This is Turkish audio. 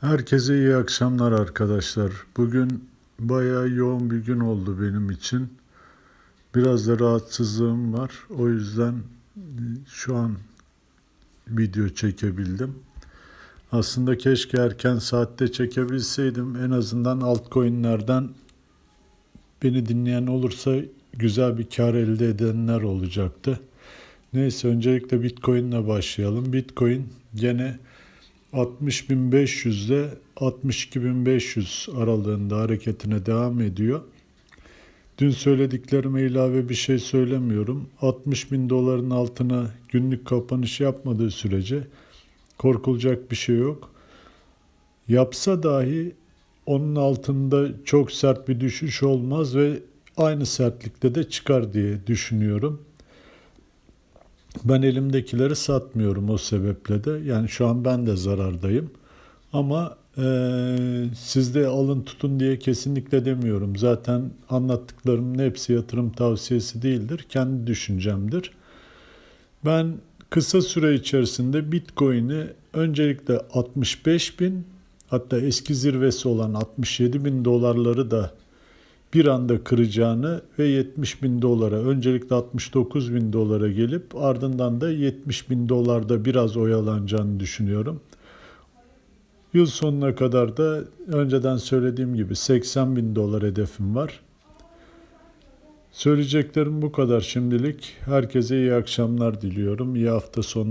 Herkese iyi akşamlar arkadaşlar. Bugün bayağı yoğun bir gün oldu benim için. Biraz da rahatsızlığım var. O yüzden şu an video çekebildim. Aslında keşke erken saatte çekebilseydim. En azından altcoin'lerden beni dinleyen olursa güzel bir kar elde edenler olacaktı. Neyse öncelikle Bitcoin'le başlayalım. Bitcoin gene 60.500 ile 62.500 aralığında hareketine devam ediyor. Dün söylediklerime ilave bir şey söylemiyorum. 60 bin doların altına günlük kapanış yapmadığı sürece korkulacak bir şey yok. Yapsa dahi onun altında çok sert bir düşüş olmaz ve aynı sertlikte de çıkar diye düşünüyorum. Ben elimdekileri satmıyorum o sebeple de. Yani şu an ben de zarardayım. Ama eee siz de alın tutun diye kesinlikle demiyorum. Zaten anlattıklarımın hepsi yatırım tavsiyesi değildir. Kendi düşüncemdir. Ben kısa süre içerisinde Bitcoin'i öncelikle 65 bin hatta eski zirvesi olan 67 bin dolarları da bir anda kıracağını ve 70 bin dolara öncelikle 69 bin dolara gelip ardından da 70 bin dolarda biraz oyalanacağını düşünüyorum. Yıl sonuna kadar da önceden söylediğim gibi 80 bin dolar hedefim var. Söyleyeceklerim bu kadar şimdilik. Herkese iyi akşamlar diliyorum. İyi hafta sonu.